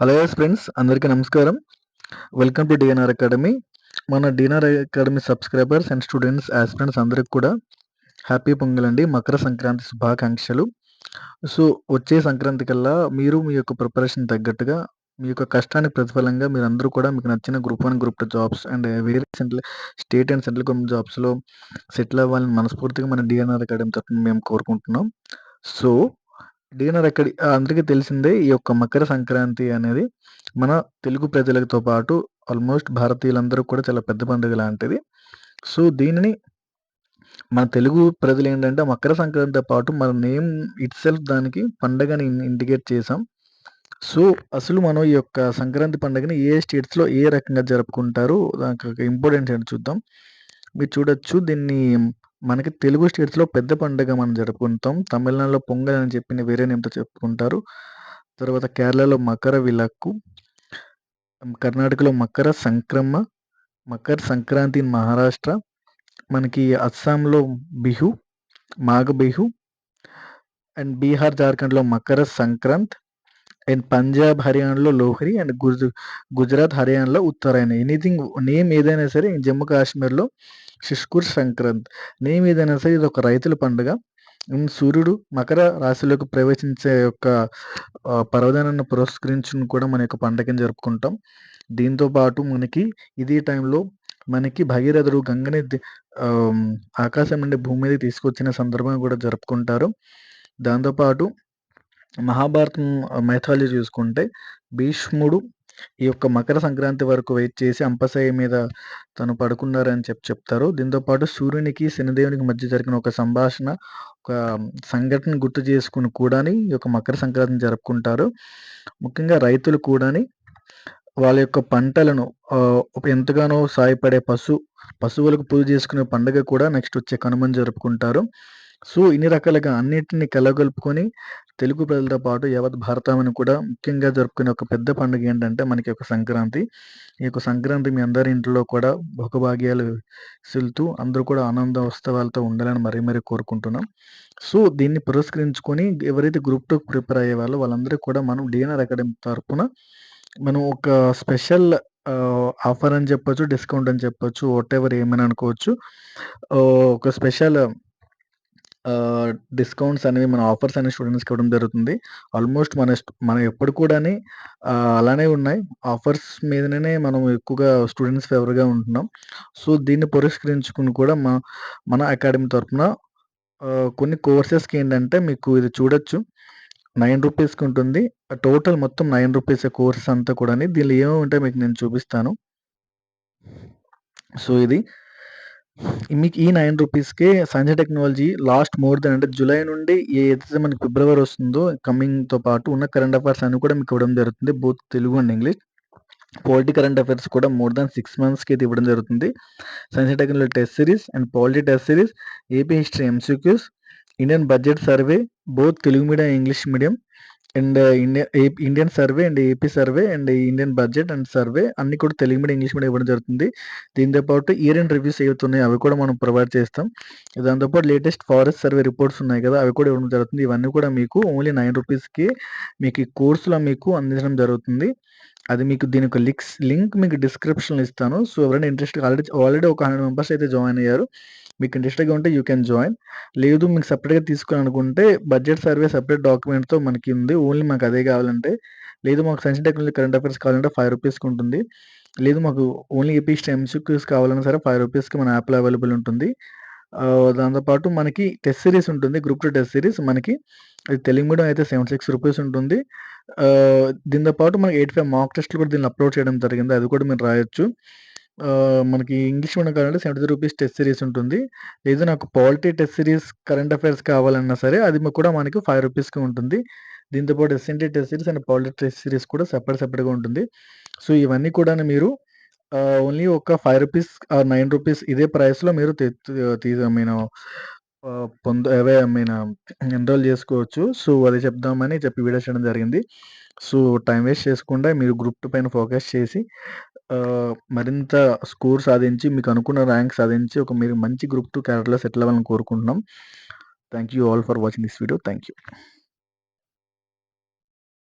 Hello friends అందరికీ నమస్కారం. Welcome to DNR academy మన DNR academy subscribers and students friends అందరికి కూడా హ్యాపీ పొంగల్ అండి. మకర సంక్రాంతి శుభాకాంక్షలు. సో వచ్చే సంక్రాంతి కల్లా మీరు మీ యొక్క ప్రిపరేషన్ తగ్గట్టుగా మీ యొక్క కష్టానికి ప్రతిఫలంగా మీరు అందరూ కూడా మీకు నచ్చిన group one group two jobs and వేరే central state and central government జాబ్స్లో settle అవ్వాలని మనస్ఫూర్తిగా మన డిఎన్ఆర్ అకాడమీ తరఫున మేము కోరుకుంటున్నాం. సో డిన్నర్ ఎక్కడి అందరికీ తెలిసిందే ఈ యొక్క మకర సంక్రాంతి అనేది. మన తెలుగు ప్రజలతో పాటు ఆల్మోస్ట్ భారతీయులందరూ కూడా చాలా పెద్ద పండుగ లాంటిది. సో దీనిని మన తెలుగు ప్రజలు ఏంటంటే మకర సంక్రాంతితో పాటు మన నేమ్ ఇట్ సెల్ఫ్ దానికి పండగని ఇండికేట్ చేసాం సో అసలు మనం ఈ యొక్క సంక్రాంతి పండుగని ఏ స్టేట్స్లో ఏ రకంగా జరుపుకుంటారు? దానికి ఇంపార్టెంట్ ఏంటి చూద్దాం. మీరు చూడొచ్చు దీన్ని మనకి తెలుగు స్టేట్స్‌లో పెద్ద పండుగ మనం జరుపుకుంటాం. తమిళనాడులో పొంగల్ అని చెప్పిన వేరే నేమ్‌తో చెప్పుకుంటారు. తర్వాత కేరళలో మకర విలక్కు. కర్ణాటకలో మకర సంక్రమ, మకర సంక్రాంతి ఇన్ మహారాష్ట్ర. మనకి అస్సాంలో బిహు, మాఘ బిహు. అండ్ బీహార్, జార్ఖండ్‌లో మకర సంక్రాంత్. అండ్ పంజాబ్, హర్యానాలో లోహ్రి అండ్ గుజ గుజరాత్, హర్యానాలో ఉత్తరాయణ. ఎనీథింగ్ నేమ్ ఏదైనా సరే జమ్మూ కాశ్మీర్‌లో శుష్కూర్ సంక్రాంత్. నేమ్ ఏదైనా సరే ఇది ఒక రైతుల పండుగ. సూర్యుడు మకర రాశిలోకి ప్రవేశించే యొక్క పర్వదనాన్ని పురస్కరించుని కూడా మన యొక్క పండగని జరుపుకుంటాం. దీంతో పాటు మనకి ఇదే టైంలో మనకి భగీరథుడు గంగని ఆకాశం నుండి భూమి మీద తీసుకొచ్చిన సందర్భం కూడా జరుపుకుంటారు. దాంతోపాటు మహాభారతం మైథాలజీ చూసుకుంటే భీష్ముడు ఈ యొక్క మకర సంక్రాంతి వరకు వెయిట్ చేసి అంపశయ్య మీద తను పడుకున్నారని చెప్పి చెప్తారు. దీంతో పాటు సూర్యునికి శనిదేవునికి మధ్య జరిగిన ఒక సంభాషణ ఒక సంఘటన గుర్తు చేసుకుని కూడా ఈ యొక్క మకర సంక్రాంతిని జరుపుకుంటారు. ముఖ్యంగా రైతులు కూడాని వాళ్ళ యొక్క పంటలను ఎంతగానో సాయపడే పశు పశువులకు పూజ చేసుకునే పండుగ కూడా నెక్స్ట్ వచ్చే కనుమని జరుపుకుంటారు. సో ఇన్ని రకాలుగా అన్నిటిని కలగలుపుకొని తెలుగు ప్రజలతో పాటు యావత్ భారతాన్ని కూడా ముఖ్యంగా జరుపుకునే ఒక పెద్ద పండుగ ఏంటంటే మనకి ఒక సంక్రాంతి. ఈ యొక్క సంక్రాంతి మీ అందరి ఇంట్లో కూడా భోగభాగ్యాలు సిల్తూ అందరూ కూడా ఆనంద ఉత్సవాలతో ఉండాలని మరీ మరీ కోరుకుంటున్నాం. సో దీన్ని పురస్కరించుకొని ఎవరైతే గ్రూప్ టూ ప్రిపేర్ అయ్యే వాళ్ళో వాళ్ళందరికీ కూడా మనం డిఎన్ఆర్ అకాడమీ తరఫున మనం ఒక స్పెషల్ ఆఫర్ అని చెప్పొచ్చు డిస్కౌంట్ అని చెప్పొచ్చు వాట్ ఎవర్ ఏమైనా అనుకోవచ్చు. ఒక స్పెషల్ డిస్కౌంట్స్ అనేవి మన ఆఫర్స్ అనేవి స్టూడెంట్స్‌కి ఇవ్వడం జరుగుతుంది. ఆల్మోస్ట్ మన మనం ఎప్పుడు కూడాని అలానే ఉన్నాయి. ఆఫర్స్ మీదనే మనం ఎక్కువగా స్టూడెంట్స్ ఫేవర్‌గా ఉంటున్నాం. సో, దీన్ని పురస్కరించుకుని కూడా మన మన అకాడమీ తరఫున కొన్ని కోర్సెస్‌కి ఏంటంటే మీకు ఇది చూడొచ్చు. నైన్ రూపీస్‌కి ఉంటుంది. టోటల్ మొత్తం నైన్ రూపీస్ కోర్స్ అంతా కూడా దీనిలో ఏమేమి ఉంటాయి మీకు నేను చూపిస్తాను. సో, ఇది మీకు ఈ నైన్ రూపీస్‌కే Sanjay technology last more than అంటే జూలై నుండి ఏదైతే మనకి ఫిబ్రవరి వస్తుందో కమింగ్‌తో పాటు ఉన్న కరెంట్ అఫైర్స్ అన్ని కూడా మీకు ఇవ్వడం జరుగుతుంది. Both Telugu and English. Polity current affairs కూడా మోర్ దాన్ సిక్స్ మంత్స్‌కి అయితే ఇవ్వడం జరుగుతుంది. Science technology test series and polity test series, AP history MCQs, Indian budget survey both Telugu medium, English medium and Indian Indian survey and AP survey and Indian budget and survey అన్ని కూడా Telugu medium English medium ఇవ్వడం జరుగుతుంది. దీంతో పాటు year and reviews ఏవైతున్నాయో అవి కూడా మనం ప్రొవైడ్ చేస్తాం. దాంతోపాటు లేటెస్ట్ ఫారెస్ట్ సర్వే రిపోర్ట్స్ ఉన్నాయి కదా అవి కూడా ఇవ్వడం జరుగుతుంది. ఇవన్నీ కూడా మీకు ఓన్లీ నైన్ రూపీస్కి మీకు ఈ కోర్సులో మీకు అందించడం జరుగుతుంది. అది మీకు దీని యొక్క లిక్స్ లింక్ మీకు డిస్క్రిప్షన్లో ఇస్తాను. సో ఎవరైనా ఇంట్రెస్ట్ ఆల్రెడీ ఆల్రెడీ ఒక హండ్రెడ్ మెంబర్స్ అయితే జాయిన్ అయ్యారు. మీకు ఇంట్రెస్ట్గా ఉంటే యూ కెన్ జాయిన్ లేదు మీకు సపరేట్గా తీసుకోవాలనుకుంటే బడ్జెట్ సర్వే సపరేట్ డాక్యుమెంట్తో మనకి ఉంది. ఓన్లీ మాకు అదే కావాలంటే. లేదు మాకు సైన్స్ టెక్నాలజీ కరెంట్ అఫేర్స్ కావాలంటే ఫైవ్ రూపీస్కి ఉంటుంది. లేదు మాకు ఓన్లీ ఏపీ ఎంసీక్యూస్ కావాలన్నా సరే ఫైవ్ రూపీస్కి మన యాప్లో అవైలబుల్ ఉంటుంది. దాంతోపాటు మనకి టెస్ట్ సిరీస్ ఉంటుంది. గ్రూప్ టూ టెస్ట్ సిరీస్ మనకి. తెలుగు మీడియం అయితే సెవెంటీ సిక్స్ రూపీస్ ఉంటుంది. దీంతో పాటు మనకి ఎయిట్ ఫైవ్ మాక్ టెస్ట్లు కూడా దీన్ని అప్లోడ్ చేయడం జరిగింది. అది కూడా మీరు రాయొచ్చు. మనకి ఇంగ్లీష్ మీడియం కావాలంటే సెవెంటీ రూపీస్ టెస్ట్ సిరీస్ ఉంటుంది. లేదు నాకు polity test series current affairs కావాలన్నా సరే అది కూడా మనకి ఫైవ్ రూపీస్కి ఉంటుంది. దీంతో పాటు SNT test series and polity test series కూడా సెపరేట్ సెపరేట్గా ఉంటుంది. సో ఇవన్నీ కూడా మీరు ఓన్లీ ఒక ఫైవ్ రూపీస్ నైన్ రూపీస్ ఇదే ప్రైస్లో మీరు తీ మీను పొంద అవే మీన్ ఎన్రోల్ చేసుకోవచ్చు. సో అది చెప్దామని చెప్పి వీడియో చేయడం జరిగింది. సో టైం వేస్ట్ చేసుకుండా మీరు గ్రూప్ పైన ఫోకస్ చేసి మరింత స్కోర్ సాధించి మీకు అనుకున్న ర్యాంక్ సాధించి ఒక మీరు మంచి గ్రూప్ టూ క్యారెక్టర్లో సెటిల్ అవ్వాలని కోరుకుంటున్నాం. Thank you all for watching this video. Thank you